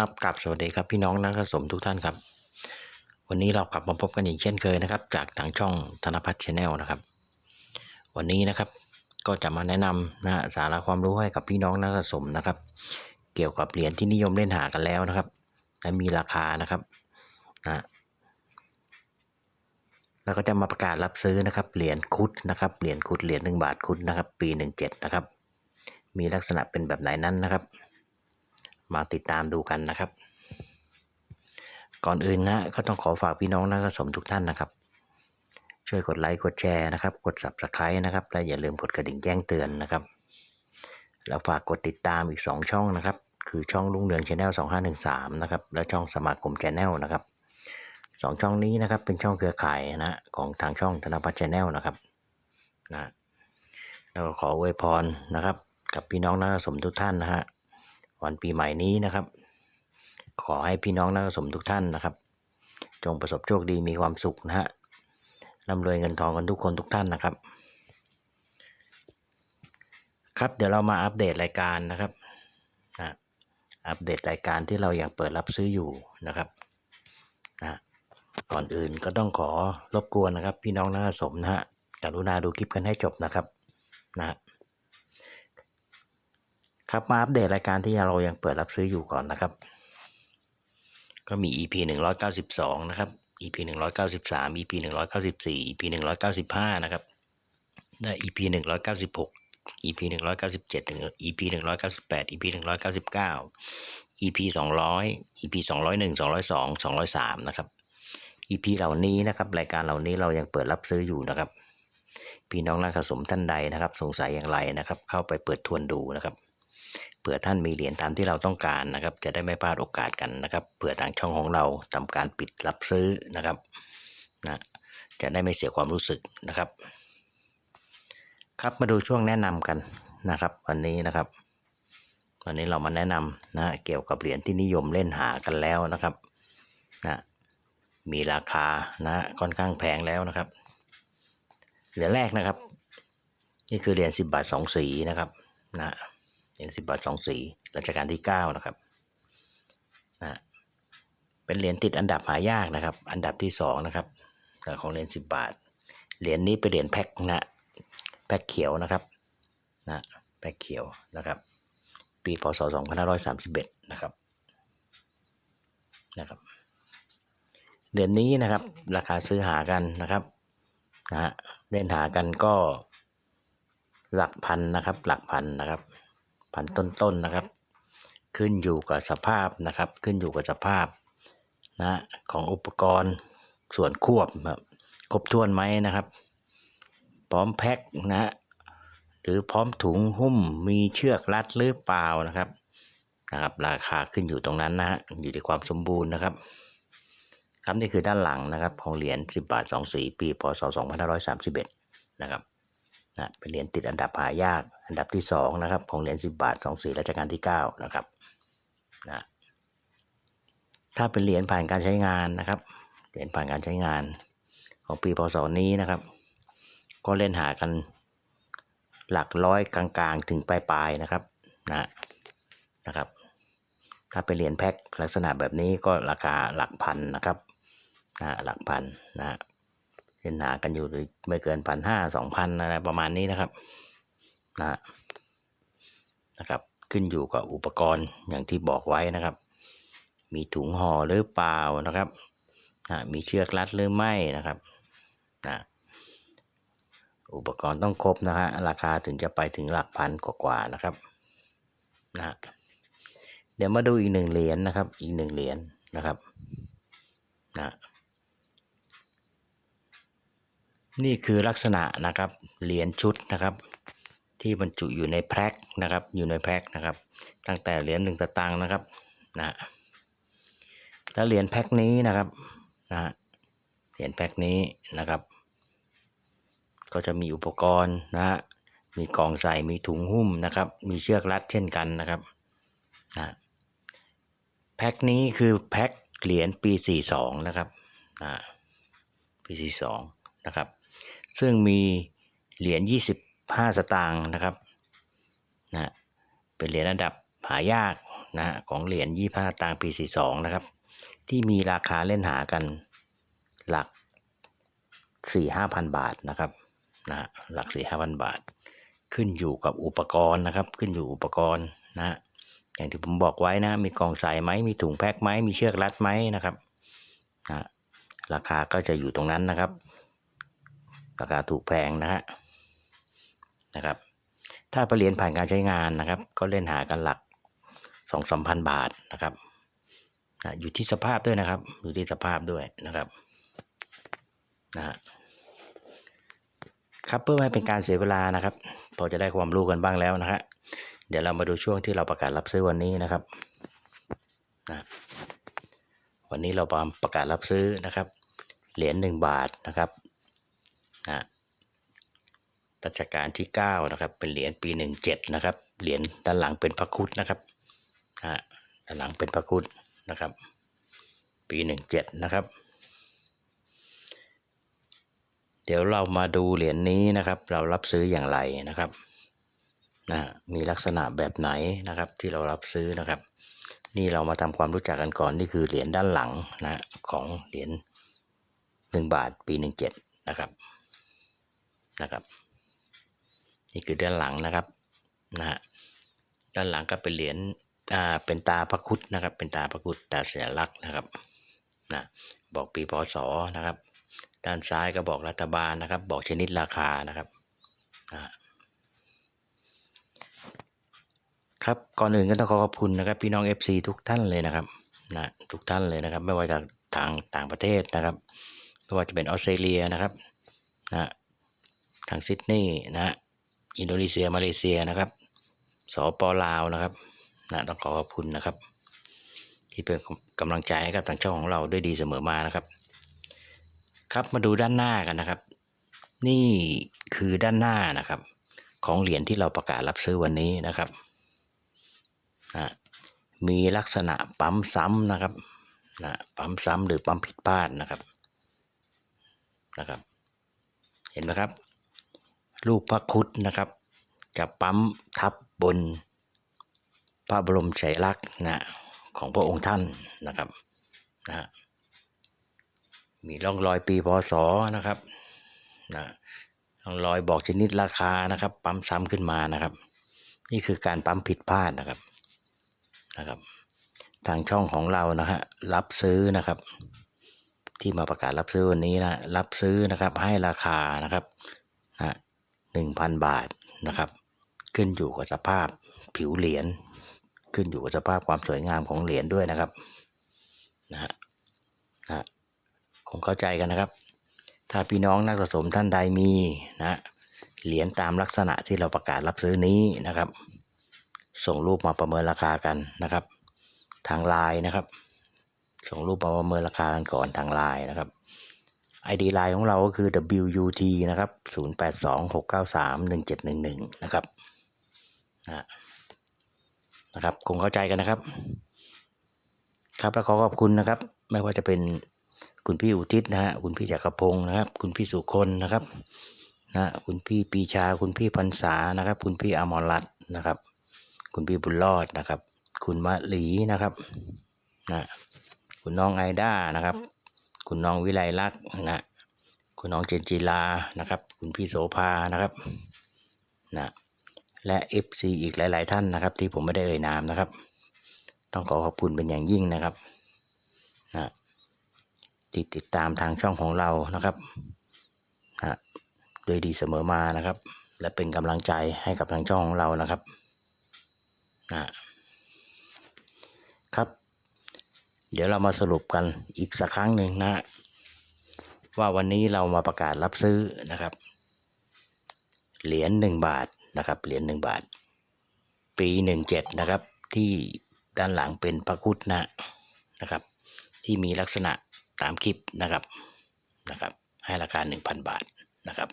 ครับกลับสวัสดีครับพี่น้องนักสะสมทุกท่านครับ วันนี้เรากลับมาพบกันอีกเช่นเคยนะครับ จากทางช่องธนพัฒน์ชาแนลนะครับ วันนี้นะครับก็จะมาแนะนำนะสาระความรู้ให้กับพี่น้องนักสะสมนะครับ เกี่ยวกับเหรียญที่นิยมเล่นหากันแล้วนะครับและมีราคานะครับนะแล้วก็จะมาประกาศรับซื้อนะครับเหรียญคุดนะครับเหรียญคุดเหรียญหนึ่งบาทคุดนะครับ ปี 17 นะครับ มีลักษณะเป็นแบบไหนนั้นนะครับ มาติดตามดูกันนะครับ ก่อนอื่นนะก็ต้องขอฝากพี่น้องนักสะสมทุกท่านนะครับ ช่วยกดไลค์กดแชร์นะครับ กด subscribe นะครับและอย่าลืมกดกระดิ่งแจ้งเตือนนะครับแล้วฝากกดติดตามอีก 2 ช่องนะครับ คือช่องลุงเรืองชาแนล2513นะครับและช่องสมาคมชาแนลนะครับสองช่องนี้นะครับเป็นช่องเครือข่ายนะของทางช่องธนพัฒน์ชาแนลนะครับนะแล้วขออวยพรนะครับ กับพี่น้องนักสะสมทุกท่านนะฮะ วันปีใหม่นี้นะครับ ขอให้พี่น้องนักสะสมทุกท่านนะครับ จงประสบโชคดีมีความสุขนะฮะร่ำรวยเงินทองกันทุกคนทุกท่านนะครับ ครับเดี๋ยวเรามาอัปเดตรายการนะครับนะอัปเดตรายการที่เรายังเปิดรับซื้ออยู่นะครับนะก่อนอื่นก็ต้องขอรบกวนนะครับ พี่น้องนักสะสมนะฮะกรุณาดูคลิปกันให้จบนะครับนะ ครับมาอัปเดตรายการที่เรายังเปิดรับซื้ออยู่ก่อนนะครับ ก็มี EP 192 นะครับ EP 193 EP 194 EP 195 นะครับและ EP 196 EP 197ถึง EP 198 EP 199 EP 200 EP 201 202 203 นะครับ EP เหล่านี้นะครับ รายการเหล่านี้เรายังเปิดรับซื้ออยู่นะครับ พี่น้องนักสะสมท่านใดนะครับ สงสัยอย่างไรนะครับ เข้าไปเปิดทวนดูนะครับ เผื่อท่านมีเหรียญตามที่เราต้องการนะครับ จะได้ไม่พลาดโอกาสกันนะครับเผื่อทางช่องของเราทำการปิดรับซื้อนะครับนะจะได้ไม่เสียความรู้สึกนะครับ ครับมาดูช่วงแนะนำกันนะครับ วันนี้นะครับ วันนี้เรามาแนะนำนะเกี่ยวกับเหรียญที่นิยมเล่นหากันแล้วนะครับนะมีราคานะค่อนข้างแพงแล้วนะครับ เหรียญแรกนะครับ นี่คือเหรียญ10 บาท 2 สีนะครับนะ เหรียญ10บาท2สีรัชกาลที่9นะครับนะเป็นเหรียญติดอันดับหายากนะครับ อันดับที่2นะครับของเหรียญ10บาท เหรียญนี้เป็นเหรียญแพ็คนะแพ็คเขียวนะครับนะแพ็คเขียวนะครับ ปีพศ2531นะครับนะครับเหรียญนี้นะครับ ราคาซื้อหากันนะครับนะฮะเล่นหากันก็หลักพันนะครับ หลักพันนะครับ พันต้นๆนนะครับ ขึ้นอยู่กับสภาพนะครับ ขึ้นอยู่กับสภาพนะของอุปกรณ์ส่วนควบครับครบถ้วนไหมนะครับ พร้อมแพ็คนะหรือพร้อมถุงหุ้มมีเชือกรัดหรือเปล่านะครับนะครับ ราคาขึ้นอยู่ตรงนั้นนะฮะอยู่ที่ความสมบูรณ์นะครับครับนี่คือด้านหลังนะครับ ของเหรียญ10 บาท 2 สี ปีพศ2531 นะครับ นะเป็นเหรียญติดอันดับหายาก อันดับที่2นะครับของเหรียญ10 บาท2สีรัชกาลที่9นะครับนะถ้าเป็นเหรียญผ่านการใช้งานนะครับ เหรียญผ่านการใช้งานของปีพศนี้นะครับ ก็เล่นหากันหลักร้อยกลางๆ ถึงปลายๆนะครับนะนะครับ ถ้าเป็นเหรียญแพ็คลักษณะแบบนี้ก็ราคาหลักพันนะครับนะหลักพันนะ เล่นหากันอยู่ไม่เกินพันห้าสองพันอะไรประมาณนี้นะครับนะนะครับ ขึ้นอยู่กับอุปกรณ์อย่างที่บอกไว้นะครับ มีถุงห่อหรือเปล่านะครับนะมีเชือกรัดหรือไม่นะครับนะอุปกรณ์ต้องครบนะฮะราคาถึงจะไปถึงหลักพันกว่าๆนะครับนะเดี๋ยวมาดูอีกหนึ่งเหรียญนะครับ อีกหนึ่งเหรียญนะครับนะ นี่คือลักษณะนะครับเหรียญชุดนะครับ ที่บรรจุอยู่ในแพ็คนะครับอยู่ในแพ็คนะครับ ตั้งแต่เหรียญหนึ่งตะตังนะครับนะแล้วเหรียญแพ็คนี้นะครับนะเหรียญแพ็คนี้นะครับ ก็จะมีอุปกรณ์นะฮะมีกล่องใส่มีถุงหุ้มนะครับ มีเชือกรัดเช่นกันนะครับนะแพ็คนี้คือแพ็คเหรียญปี 42 นะครับนะปี 42 นะครับ ซึ่งมีเหรียญ 25 สตางค์นะครับนะเป็นเหรียญอันดับหายากนะฮะของเหรียญ 25ตังค์ปี 42 นะครับ ที่มีราคาเล่นหากันหลัก 4 5 0 0 0บาทนะครับนะฮะหลัก 4 5 0 0บาท ขึ้นอยู่กับอุปกรณ์นะครับ ขึ้นอยู่อุปกรณ์นะฮะอย่างที่ผมบอกไว้นะ มีกองใส่ไหมมีถุงแพ็คไหมมีเชือกรัดไหมนะครับนะราคาก็จะอยู่ตรงนั้นนะครับ ราคาถูกแพงนะฮะนะครับ ถ้าไปเรียนผ่านการใช้งานนะครับ ก็เล่นหากันหลักสองสามพันบาทนะครับนะอยู่ที่สภาพด้วยนะครับ อยู่ที่สภาพด้วยนะครับนะฮะครับเพื่อไม่เป็นการเสียเวลานะครับ พอจะได้ความรู้กันบ้างแล้วนะฮะเดี๋ยวเรามาดูช่วงที่เราประกาศรับซื้อวันนี้นะครับนะวันนี้เราประกาศรับซื้อนะครับ เหรียญหนึ่งบาทนะครับ นะรัชกาลที่ 9 นะครับ เป็นเหรียญปี 17 นะครับ เหรียญด้านหลังเป็นพระคุดนะครับนะด้านหลังเป็นพระคุดนะครับ ปี 17 นะครับ เดี๋ยวเรามาดูเหรียญนี้นะครับ เรารับซื้ออย่างไรนะครับนะมีลักษณะแบบไหนนะครับที่เรารับซื้อนะครับ นี่เรามาทำความรู้จักกันก่อนนี่คือเหรียญด้านหลังนะของเหรียญ1บาทปี 17 นะครับ นะครับ นี่คือด้านหลังนะครับนะฮะด้านหลังก็เป็นเหรียญอ่าเป็นตาพระคุดนะครับ เป็นตาพระคุดตาสัญลักษณ์นะครับนะบอกปีพศนะครับ ด้านซ้ายก็บอกรัฐบาลนะครับ บอกชนิดราคานะครับนะครับก่อนอื่นก็ต้องขอขอบคุณนะครับ พี่น้อง FC ทุกท่านเลยนะครับนะทุกท่านเลยนะครับ ไม่ว่าจากทางต่างประเทศนะครับไม่ว่าจะเป็นออสเตรเลียนะครับนะ ทางซิดนีย์นะฮะอินโดนีเซียมาเลเซียนะครับสปลาวนะครับนะต้องขอขอบคุณนะครับ ที่เป็นกำลังใจให้กับทางช่องของเราด้วยดีเสมอมานะครับ ครับมาดูด้านหน้ากันนะครับ นี่คือด้านหน้านะครับ ของเหรียญที่เราประกาศรับซื้อวันนี้นะครับนะมีลักษณะปั๊มซ้ำนะครับนะปั๊มซ้ำหรือปั๊มผิดพลาดนะครับนะครับ เห็นไหมครับ รูปพระครุฑนะครับ จะปั๊มทับบนพระบรมฉายลักษณ์นะของพระองค์ท่านนะครับนะมีร่องรอยปีพศนะครับนะร่องรอยบอกชนิดราคานะครับ ปั๊มซ้ำขึ้นมานะครับ นี่คือการปั๊มผิดพลาดนะครับนะครับ ทางช่องของเรานะฮะรับซื้อนะครับ ที่มาประกาศรับซื้อวันนี้นะรับซื้อนะครับให้ราคานะครับนะ หนึ่งพันบาทนะครับ ขึ้นอยู่กับสภาพผิวเหรียญขึ้นอยู่กับสภาพความสวยงามของเหรียญด้วยนะครับนะฮะนะคงเข้าใจกันนะครับ ถ้าพี่น้องนักสะสมท่านใดมีนะเหรียญตามลักษณะที่เราประกาศรับซื้อนี้นะครับ ส่งรูปมาประเมินราคากันนะครับ ทางไลน์นะครับ ส่งรูปมาประเมินราคากันก่อนทางไลน์นะครับ ID ไลน์ของเราก็คือ WUT นะครับ 0826931711 นะครับนะนะครับคงเข้าใจกันนะครับ ครับแล้วขอขอบคุณนะครับ ไม่ว่าจะเป็นคุณพี่อุทิศนะฮะคุณพี่จักรพงศ์นะครับ คุณพี่สุคนนะครับนะคุณพี่ปีชา คุณพี่พันษานะครับ คุณพี่อมรรัตน์นะครับ คุณพี่บุญรอดนะครับ คุณมะหลีนะครับนะคุณน้องไอด้านะครับ คุณน้องวิไลลักษ์นะคุณน้องเจนจีลานะครับ คุณพี่โสภานะครับนะและ FC อีกหลาย ๆ ท่านนะครับ ที่ผมไม่ได้เอ่ยนามนะครับ ต้องขอขอบคุณเป็นอย่างยิ่งนะครับนะติดติดตามทางช่องของเรานะครับนะโดยดีเสมอมานะครับ และเป็นกำลังใจให้กับทางช่องของเรานะครับนะครับ เดี๋ยวเรามาสรุปกันอีกสักครั้งหนึ่งนะ ว่าวันนี้เรามาประกาศรับซื้อนะครับ เหรียญหนึ่งบาทนะครับเหรียญหนึ่งบาท ปีหนึ่งเจ็ดนะครับ ที่ด้านหลังเป็นพระคุดนะนะครับ ที่มีลักษณะตามคลิปนะครับนะครับ ให้ราคา 1,000 บาทนะครับ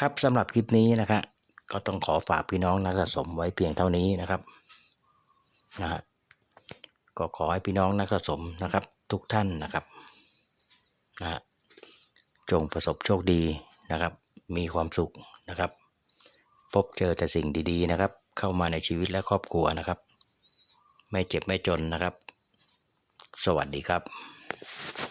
ครับสำหรับคลิปนี้นะครับก็ต้องขอฝากพี่น้องนักสะสมไว้เพียงเท่านี้นะครับนะฮะ ก็ขอให้พี่น้องนักสะสมนะครับ ทุกท่านนะครับนะจงประสบโชคดีนะครับ มีความสุขนะครับ พบเจอแต่สิ่งดีๆนะครับ เข้ามาในชีวิตและครอบครัวนะครับ ไม่เจ็บไม่จนนะครับ สวัสดีครับ